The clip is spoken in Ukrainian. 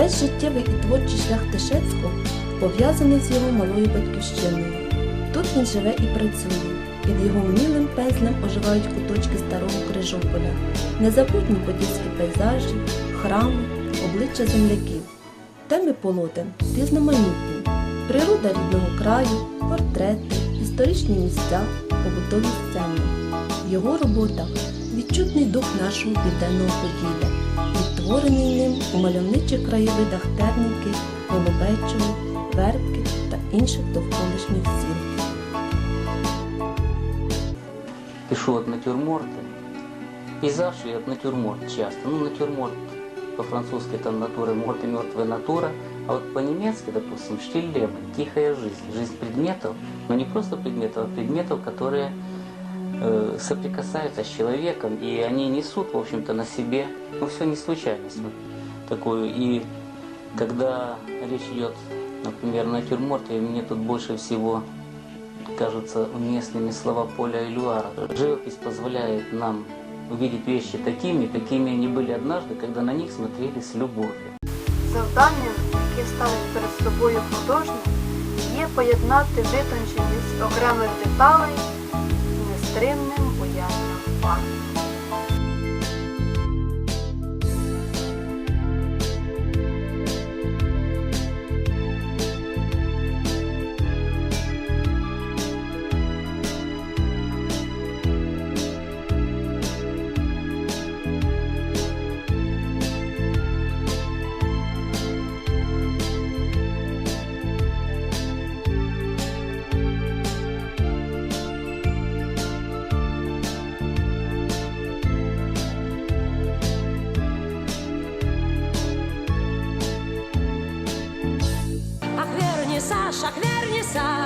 Весь життєвий і творчий шлях Тишецького пов'язаний з його малою батьківщиною. Тут він живе і працює. Під його вмілим пензлем оживають куточки старого Крижополя, незабутні подільські пейзажі, храми, обличчя земляків. Теми полотен різноманітні. Природа рідного краю, портрети, історичні місця, побутові сцени. Його роботах відчутний дух нашого південного Поділля, відтворений ним у мальовничих краєвидах Терники, Голубечого, Вербки та інших довколишніх сіл. пишу вот натюрморты. Пейзаж и натюрморт часто. Ну, натюрморт по-французски там натура морт и натура. А вот по-немецки, допустим, штиль Лебен, тихая жизнь. Жизнь предметов, но не просто предметов, а предметов, которые э, соприкасаются с человеком, и они несут, в общем-то, на себе, ну, все не случайность вот такую. И когда речь идет, например, о натюрморте, мне тут больше всего кажутся уместными слова Поля Элюара. Живопись позволяет нам увидеть вещи такими, какими они были однажды, когда на них смотрели с любовью. Завданням, яке ставить перед собою художник, є поєднати витонченість окремих деталей з нестримним буянням фарб. pensar.